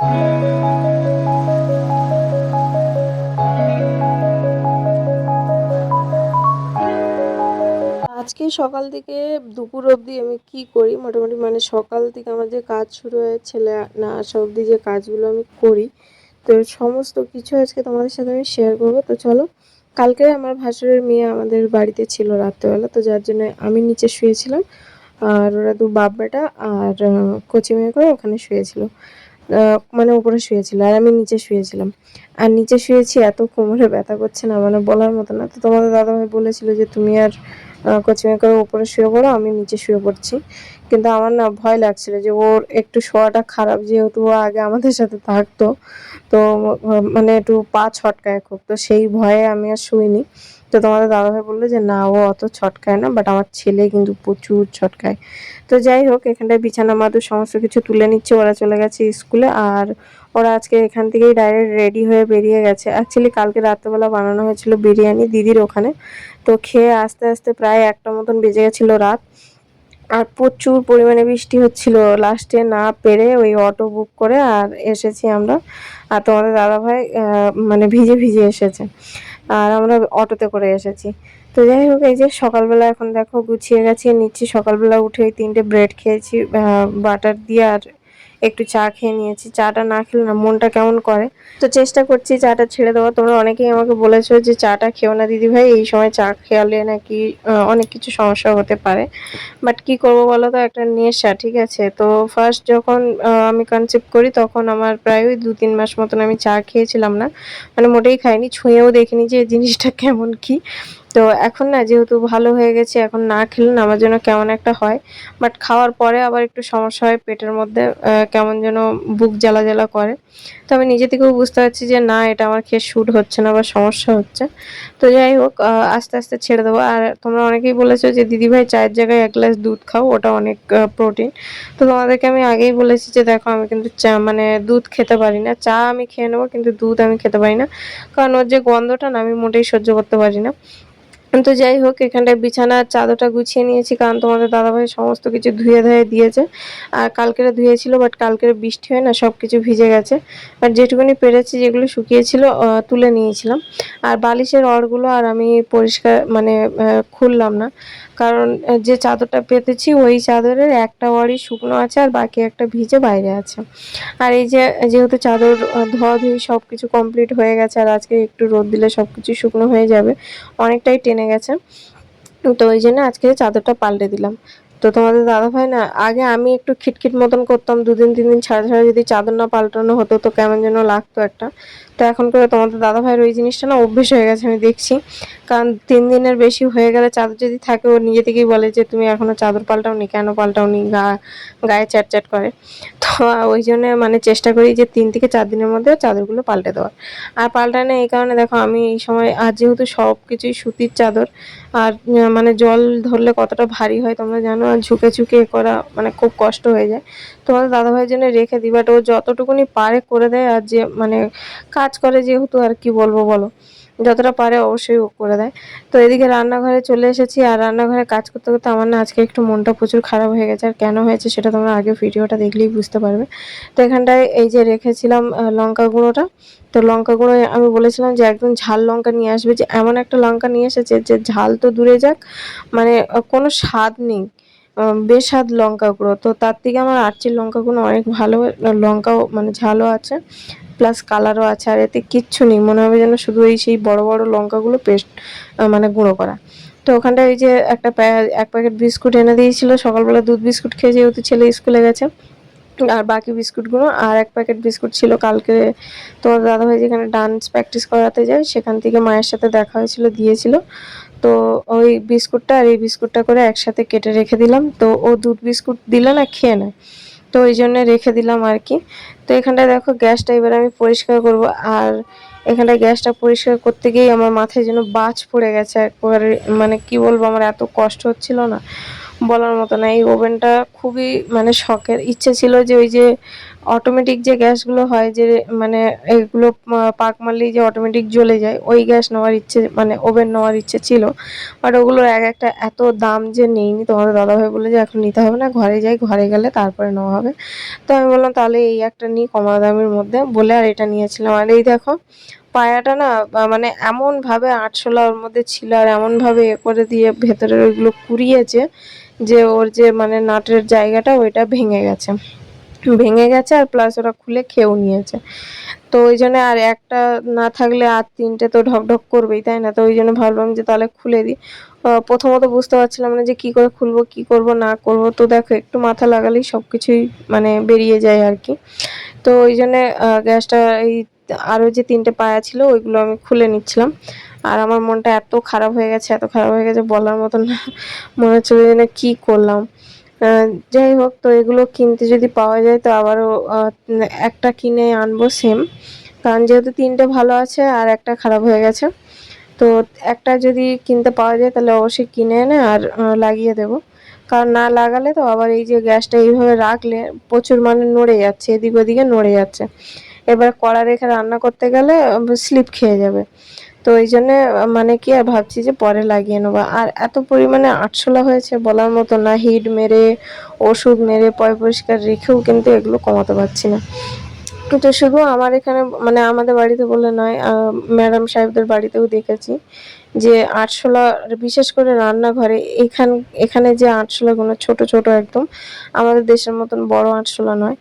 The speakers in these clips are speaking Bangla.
আজকে সকাল থেকে দুপুর অবধি আমি কি করি? মোটামুটি মানে সকাল থেকে আমার যে কাজ শুরু হয়, ছেলে না আসা অবধি যে কাজগুলো আমি করি, তো সমস্ত কিছু আজকে তোমাদের সাথে আমি শেয়ার করব। তো চলো, কালকে আমার ভাসুরের মেয়ে আমাদের বাড়িতে ছিল রাত্রেবেলা, তো যার জন্য আমি নিচে শুয়েছিলাম। আর ওরা দু বাপ বেটা আর কচি মেয়ে করে ওখানে শুয়েছিল। মানে উপরে শুয়েছিল আর আমি নিচে শুয়েছিলাম। আর নিচে শুয়েছি, এত কোমরে ব্যথা করছে না মানে বলার মতো না। তো তোমাদের দাদাভাই বলেছিল যে, তুমি আর কোচিং করে উপরে শুয়ে পড়ো, আমি নিচে শুয়ে পড়ছি। কিন্তু আমার না ভয় লাগছিল যে, ওর একটু শোয়াটা খারাপ, যেহেতু ও আগে আমাদের সাথে থাকতো। তো মানে একটু পা ছটকায় খুব। তো সেই ভয়ে আমি আর শুইনি। তো তোমাদের দাদাভাই বলল যে, না, ও অত ছটকায় না বাট আমার ছেলে কিন্তু প্রচুর ছটকায়। তো যাই হোক, এখানটায় বিছানা মাদুর সমস্ত কিছু তুলে নিচ্ছে, ওরা চলে গেছে স্কুলে, আর ওরা আজকে এখান থেকেই ডাইরেক্ট রেডি হয়ে বেরিয়ে গেছে। অ্যাকচুয়ালি কালকে রাত্রেবেলা বানানো হয়েছিল বিরিয়ানি দিদির ওখানে। তো খেয়ে আস্তে আস্তে প্রায় একটা মতন বেজে গেছিল রাত, আর প্রচুর পরিমাণে বৃষ্টি হচ্ছিল। লাস্টে না পেরে ওই অটো বুক করে আর এসেছি আমরা। আর তোমাদের দাদাভাই মানে ভিজে ভিজে এসেছে। আর আমরা অটোতে করে এসেছি। তো যাই হোক, এই যে সকালবেলা এখন দেখো গুছিয়ে গেছি, নিচ্ছি। সকালবেলা উঠে তিনটে ব্রেড খেয়েছি বাটার দিয়ে আর একটু চা খেয়ে নিয়েছি। চাটা না খেলে না মনটা কেমন করে? তো চেষ্টা করছি চাটা ছেড়ে দেওয়া তোমরা অনেকেই আমাকে বলেছ যে চাটা খেও না দিদি ভাই, এই সময় চা খেয়ালে নাকি অনেক কিছু সমস্যা হতে পারে। বাট কি করব বলো তো? একটা নেশা, ঠিক আছে? তো ফার্স্ট যখন আমি কনসেপ্ট করি তখন আমার প্রায় ওই দু তিন মাস মতন আমি চা খেয়েছিলাম না। মানে মোটেই খাইনি, ছুঁয়েও দেখিনি যে জিনিসটা কেমন কি। তো এখন না, যেহেতু ভালো হয়ে গেছে, এখন না খেলে আমার জন্য কেমন একটা হয়। বাট খাওয়ার পরে আবার একটু সমস্যা হয় পেটের মধ্যে কেমন যেন বুক জ্বালা জ্বালা করে। তো আমি নিজে থেকেও বুঝতে পারছি যে না, এটা আমার খেয়ে শ্যুট হচ্ছে না বা সমস্যা হচ্ছে। তো যাই হোক আস্তে আস্তে ছেড়ে দেবো। আর তোমরা অনেকেই বলেছ যে দিদিভাই চায়ের জায়গায় এক গ্লাস দুধ খাও, ওটা অনেক প্রোটিন তো তোমাদেরকে আমি আগেই বলেছি যে, দেখো, আমি কিন্তু চা মানে দুধ খেতে পারি না। চা আমি খেয়ে নেব, কিন্তু দুধ আমি খেতে পারি না। কারণ ওর যে গন্ধটা না, আমি মোটেই সহ্য করতে পারি না। তো যাই হোক, এখানটায় বিছানার চাদরটা গুছিয়ে নিয়েছি, কারণ তোমাদের দাদাভাই সমস্ত কিছু ধুয়ে ধুয়ে দিয়েছে। আর কালকের ধুয়েছিল বাট কালকের বৃষ্টি হয় না সব কিছু ভিজে গেছে। আর যেটুকুনি পেরেছি, যেগুলো শুকিয়েছিল তুলে নিয়েছিলাম। আর বালিশের অড়গুলো আর আমি পরিষ্কার মানে খুললাম না। কারণ যে চাদরটা পেতেছি ওই চাদরের একটা ওয়ারি শুকনো আছে আর বাকি একটা ভিজে বাইরে আছে। আর এই যে, যেহেতু চাদর ধোয়া ধোয়াধুয়ি সব কিছু কমপ্লিট হয়ে গেছে আর আজকে একটু রোদ দিলে সব কিছু শুকনো হয়ে যাবে, অনেকটাই টেনে গেছে। তো ওই জন্য আজকে চাদরটা পাল্টে দিলাম। তো তোমাদের দাদা ভাই না, আগে আমি একটু খিটখিট মতন করতাম, দুদিন, তিন দিন ছাড়া ছাড়া যদি চাদর না পাল্টানো হতো তো কেমন যেন লাগতো একটা। তো এখন করে তোমাদের দাদা ভাইয়ের ওই জিনিসটা না অভ্যেস হয়ে গেছে, আমি দেখছি। কারণ তিন দিনের বেশি হয়ে গেলে চাদর যদি থাকে, ও নিজে থেকেই বলে যে, তুমি এখনও চাদর পাল্টাও পাল্টাওনি, কেন পাল্টাওনি? গা, গায়ে চ্যাট চ্যাট করে। ওই জন্য মানে চেষ্টা করি যে তিন থেকে চার দিনের মধ্যে চাদরগুলো পাল্টে দেওয়ার। আর পাল্টানো এই কারণে দেখো আমি এই সময়, আর যেহেতু সব কিছুই সুতির চাদর, আর মানে জল ধরলে কতটা ভারী হয় তোমরা জানো, আর ঝুঁকে ঝুঁকে করা মানে খুব কষ্ট হয়ে যায়। তোমাদের দাদাভাইয়ের জন্য রেখে দিই বাট ও যতটুকুনি পারে করে দেয়, আর যে মানে কাজ করে যেহেতু, আর কি বলব বলো। যতটা পারে অবশ্যই ও করে দেয়। তো এদিকে রান্নাঘরে চলে এসেছি আর রান্নাঘরে কাজ করতে করতে আমার না আজকে একটু মনটা প্রচুর খারাপ হয়ে গেছে। আর কেন হয়েছে সেটা তোমরা আগে ভিডিওটা দেখলেই বুঝতে পারবে। তো এখানটায় এই যে রেখেছিলাম লঙ্কা গুঁড়োটা। তো লঙ্কা গুঁড়ো আমি বলেছিলাম যে একদম ঝাল লঙ্কা নিয়ে আসবে। যে এমন একটা লঙ্কা নিয়ে এসেছে যে ঝাল তো দূরে যাক মানে কোনো স্বাদ নেই। বেস্বাদ লঙ্কা গুঁড়ো। তো তার থেকে আমার আরচির লঙ্কা গুঁড়ো অনেক ভালো লঙ্কাও মানে ঝালও আছে প্লাস কালারও আছে, আর এতে কিচ্ছু নেই। মনে হবে যেন শুধু এই সেই বড় বড় লঙ্কাগুলো পেস্ট মানে গুঁড়ো করা। তো ওখানটায় ওই যে একটা এক প্যাকেট বিস্কুট এনে দিয়েছিল, সকালবেলা দুধ বিস্কুট খেয়ে যেহেতু ছেলে স্কুলে গেছে, আর বাকি বিস্কুটগুলো, আর এক প্যাকেট বিস্কুট ছিল কালকে, তোমার দাদাভাই যেখানে ডান্স প্র্যাকটিস করাতে যায়, সেখান থেকে মায়ের সাথে দেখা হয়েছিল, দিয়েছিল। তো ওই বিস্কুটটা আর এই বিস্কুটটা করে একসাথে কেটে রেখে দিলাম। তো ও দুধ বিস্কুট দিলে না, খেয়ে নেয় তো ওই জন্য রেখে দিলাম আর কি। তো এখানটায় দেখো গ্যাসটা এবার আমি পরিষ্কার করব। আর এখানটায় গ্যাসটা পরিষ্কার করতে গিয়েই আমার মাথায় যেন বাজ পড়ে গেছে। একবার মানে কি বলব, আমার এত কষ্ট হচ্ছিল না। বলার মতো না। এই ওভেনটা খুবই মানে শখের। ইচ্ছে ছিল যে ওই যে অটোমেটিক যে গ্যাসগুলো হয়, যে মানে এগুলো পাক মারলেই যে অটোমেটিক জ্বলে যায়, ওই গ্যাস নেওয়ার ইচ্ছে মানে ওভেন নেওয়ার ইচ্ছে ছিল। বাট ওগুলোর এক একটা এত দাম যে নেইনি। তোমাদের দাদাভাই বলে যে, এখন নিতে হবে না, ঘরে যাই, ঘরে গেলে তারপরে নেওয়া হবে। তো আমি বললাম, তাহলে এই একটা নিই কমা দামের মধ্যে। বলে আর এটা নিয়েছিলাম। আর এই দেখো, পায়াটা না মানে এমনভাবে আটশোলা ওর মধ্যে ছিল, আর এমনভাবে এ করে দিয়ে ভেতরের ওইগুলো কুড়িয়েছে যে ওর যে মানে নাটের জায়গাটা ওইটা ভেঙে গেছে। ভেঙে গেছে আর প্লাস ওরা খুলে খেয়েও নিয়েছে। তো ওই জন্য আর একটা না থাকলে আর তিনটে তো ঢক ঢক করবেই, তাই না? তো ওই জন্য ভাবলাম যে তাহলে খুলে দিই। প্রথমত বুঝতে পারছিলাম না যে কি করে খুলবো, কি করব, না করব। তো দেখো, একটু মাথা লাগালেই সব কিছুই মানে বেরিয়ে যায় আর কি। তো ওই জন্য গ্যাসটা এই আরও যে তিনটে পায়া ছিল, ওইগুলো আমি খুলে নিচ্ছিলাম। আর আমার মনটা এত খারাপ হয়ে গেছে, এত খারাপ হয়ে গেছে বলার মতন না। মনে হচ্ছে যে কী করলাম। যাই হোক, তো এগুলো কিনতে যদি পাওয়া যায়, তো আবারও একটা কিনে আনব সেম কারণ যেহেতু তিনটে ভালো আছে, আর একটা খারাপ হয়ে গেছে। তো একটা যদি কিনতে পাওয়া যায় তাহলে অবশ্যই কিনে এনে আর লাগিয়ে দেবো। কারণ না লাগালে তো আবার এই যে গ্যাসটা এইভাবে রাখলে প্রচুর মানে নড়ে যাচ্ছে, এদিক ওদিকে নড়ে যাচ্ছে। এবার কড়া রেখে রান্না করতে গেলে স্লিপ খেয়ে যাবে। তো এই জন্যে মানে কি আর ভাবছি যে পরে লাগিয়ে নেব। আর এত পরিমাণে আটশোলা হয়েছে বলার মতো না, হিট মেরে, ওষুধ মেরে, পয় পরিষ্কার রেখেও কিন্তু এগুলো কমাতে পারছি না। কিন্তু শুধু আমার এখানে মানে আমাদের বাড়িতে বলে নয় ম্যাডাম সাহেবদের বাড়িতেও দেখেছি যে আটশোলা, বিশেষ করে রান্নাঘরে এখান, এখানে যে আটশোলাগুলো ছোট ছোট একদম, আমাদের দেশের মতন বড় আটশোলা নয়।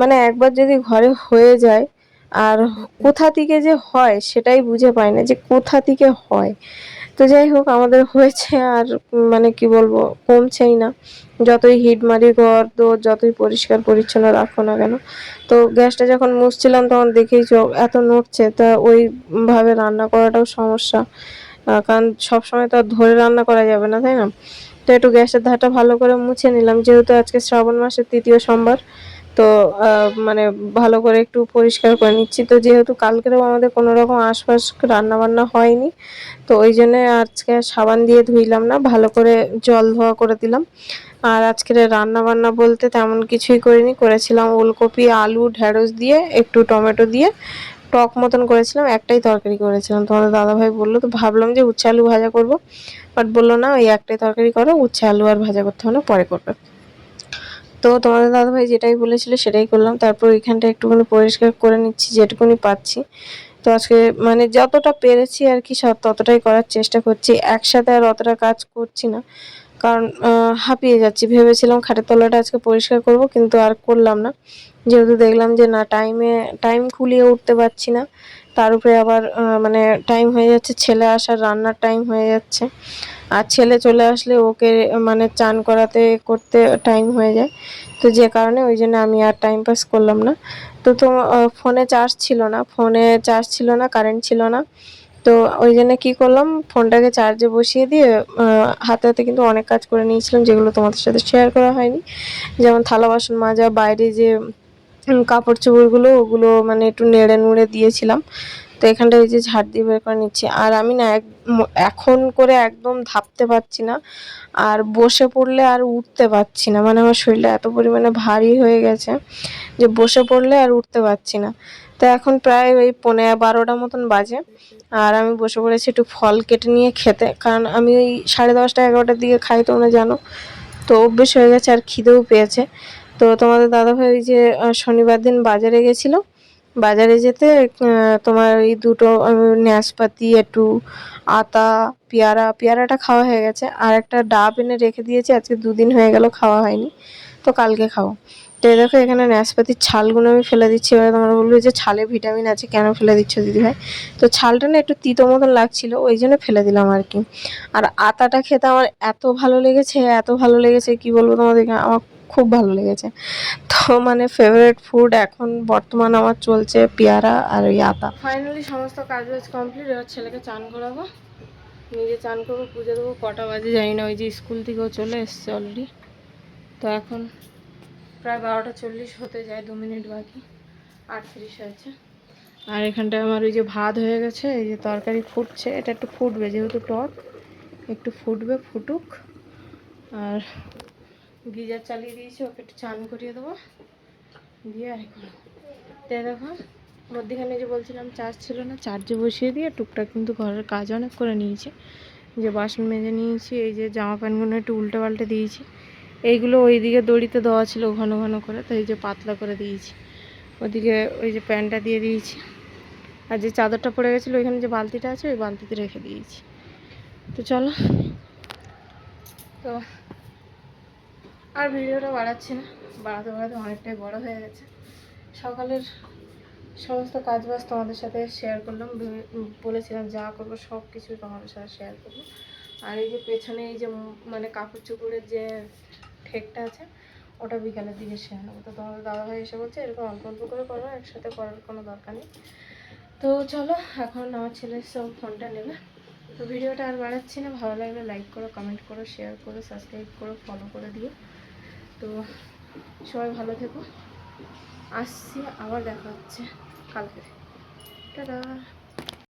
মানে একবার যদি ঘরে হয়ে যায়, আর কোথা থেকে যে হয় সেটাই বুঝে পাই না যে কোথা থেকে হয়। তো যাই হোক, আমাদের হয়েছে আর মানে কি বলব, কমছেই না। যতই হিট মারি ঘর তো যতই পরিষ্কার পরিচ্ছন্ন রাখো না কেন। তো গ্যাসটা যখন মুছছিলাম, তখন দেখেই চোখ এত নড়ছে, তা ওইভাবে রান্না করাটাও সমস্যা। কারণ সবসময় তো আর ধরে রান্না করা যাবে না, তাই না? তো একটু গ্যাসের ধারটা ভালো করে মুছে নিলাম, যেহেতু আজকে শ্রাবণ মাসের তৃতীয় সোমবার। তো মানে ভালো করে একটু পরিষ্কার করে নিচ্ছি। তো যেহেতু কালকেও আমাদের কোনো রকম আশপাশ রান্না বান্না হয়নি, তো ওই জন্যে আজকে সাবান দিয়ে ধুইলাম না, ভালো করে জল ধোয়া করে দিলাম। আর আজকের রান্না বান্না বলতে তেমন কিছুই করিনি, করেছিলাম ওলকপি, আলু, ঢেঁড়স দিয়ে, একটু টমেটো দিয়ে, টক মতন করেছিলাম, একটাই তরকারি করেছিলাম। তোমাদের দাদাভাই বলল, তো ভাবলাম যে উচ্ছে আলু ভাজা করব। বাট বলল, না, ওই একটাই তরকারি করো, উচ্ছে আলু আর ভাজা করতে হবে না, পরে করবে। তো তোমাদের দাদাভাই যেটাই বলেছিল সেটাই করলাম। তারপর এখানটা একটুখানি পরিষ্কার করে নিচ্ছি, যেটুকুনি পাচ্ছি। তো আজকে মানে যতটা পেরেছি আর কি, সব ততটাই করার চেষ্টা করছি। একসাথে আর অতটা কাজ করছি না। কারণ হাঁপিয়ে যাচ্ছি। ভেবেছিলাম খাটের তলাটা আজকে পরিষ্কার করব, কিন্তু আর করলাম না। যেহেতু দেখলাম যে না টাইমে টাইম খুলিয়ে উঠতে পারছি না। তার উপরে আবার মানে টাইম হয়ে যাচ্ছে, ছেলে আসার রান্নার টাইম হয়ে যাচ্ছে। আর ছেলে চলে আসলে ওকে মানে চান করাতে, করতে টাইম হয়ে যায়। তো যে কারণে ওই জন্য আমি আর টাইম পাস করলাম না। তো তো ফোনে চার্জ ছিল না। ফোনে চার্জ ছিল না কারেন্ট ছিল না। তো ওই জন্য কী করলাম, ফোনটাকে চার্জে বসিয়ে দিয়ে হাতে হাতে কিন্তু অনেক কাজ করে নিয়েছিলাম যেগুলো তোমাদের সাথে শেয়ার করা হয়নি। যেমন থালা বাসন মাজা, বাইরে যে কাপড় চোপড়গুলো, ওগুলো মানে একটু নেড়ে নুড়ে দিয়েছিলাম। তো এখানটা এই যে ঝাড় দিয়ে বের করে নিচ্ছি। আর আমি না এক এখন করে একদম ধাপতে পারছি না। আর বসে পড়লে আর উঠতে পারছি না। মানে আমার শরীরটা এত পরিমাণে ভারী হয়ে গেছে যে বসে পড়লে আর উঠতে পারছি না। তো এখন প্রায় ওই পনেরো বারোটা মতন বাজে। আর আমি বসে পড়েছি একটু ফল কেটে নিয়ে খেতে। কারণ আমি ওই সাড়ে দশটা এগারোটার দিকে খাই তোমরা জানো। তো অভ্যেস হয়ে গেছে আর খিদেও পেয়েছে। তো তোমাদের দাদাভাই ওই যে শনিবার দিন বাজারে গেছিল। বাজারে যেতে তোমার এই দুটো নাশপাতি একটু আতা, পেয়ারা, পেয়ারাটা খাওয়া হয়ে গেছে। আর একটা ডাব এনে রেখে দিয়েছি, আজকে দুদিন হয়ে গেল খাওয়া হয়নি, তো কালকে খাও তো দেখো, এখানে নাশপাতির ছালগুলো আমি ফেলে দিচ্ছি। এবার তোমরা বলবে যে ছালে ভিটামিন আছে, কেন ফেলে দিচ্ছ দিদিভাই? তো ছালটা না একটু তিতো মতন লাগছিল, ওই জন্য ফেলে দিলাম আর কি। আর আতাটা খেতে আমার এত ভালো লেগেছে, এত ভালো লেগেছে, কি বলব তোমাদেরকে? আমার খুব ভালো লেগেছে। মানে ফেভারিট ফুড এখন বর্তমান আমার চলছে পেয়ারা আর ওই আতা। ফাইনালি সমস্ত কাজ বাজ কমপ্লিট এবার ছেলেকে চান করাবো। নিজে চান করব, পুজো দেবো, কটা বাজে জানি না, ওই যে স্কুল থেকেও চলে এসছে অলরেডি তো এখন প্রায় বারোটা চল্লিশ হতে যায়, দু মিনিট বাকি, আটত্রিশ হয়েছে। আর এখানটায় আমার ওই যে ভাত হয়ে গেছে, এই যে তরকারি ফুটছে, এটা একটু ফুটবে, যেহেতু টক, একটু ফুটবে, ফুটুক। আর গিজার চালিয়ে দিয়েছি, ওকে একটু চান করিয়ে দেবো। দিয়ে আর কি তাই দেখো, মধ্যেখানে যে বলছিলাম চার্জ ছিল না চার্জে বসিয়ে দিয়ে টুকটাক কিন্তু ঘরের কাজ অনেক করে নিয়েছি। যে বাসন মেজে নিয়েছি, এই যে জামা প্যান্টগুলো একটু উল্টে পাল্টে দিয়েছি। এইগুলো ওইদিকে দড়িতে দেওয়া ছিল ঘন ঘন করে, তাই এই যে পাতলা করে দিয়েছি। ওদিকে ওই যে প্যান্টটা দিয়ে দিয়েছি। আর যে চাদরটা পড়ে গেছিল, ওইখানে যে বালতিটা আছে, ওই বালতিতে রেখে দিয়েছি। তো চলো। তো আর ভিডিওটা বাড়াচ্ছি না। বাড়াতে বাড়াতে অনেকটাই বড় হয়ে গেছে। সকালের সমস্ত কাজ বাজ তোমাদের সাথে শেয়ার করলাম। বলেছিলাম যা করব সব কিছু তোমাদের সাথে শেয়ার করব। আর এই যে পেছনে এই যে মানে কাপড় চোপড়ের যে ঠেকটা আছে, ওটা বিকালের দিকে শেয়ার নেব তো তোমাদের দাদাভাই এসে বলছে, এরকম অল্প অল্প করে করো, একসাথে করার কোনো দরকার নেই। তো চলো, এখন আমার ছেলে সব ফোনটা নেবে। তো ভিডিওটা আর বাড়াচ্ছি না। ভালো লাগলে লাইক করো কমেন্ট করো শেয়ার করো সাবস্ক্রাইব করো ফলো করে দিও। তো সবাই ভালো থেকো। আসছি আবার দেখা হচ্ছে কালকে। টাটা।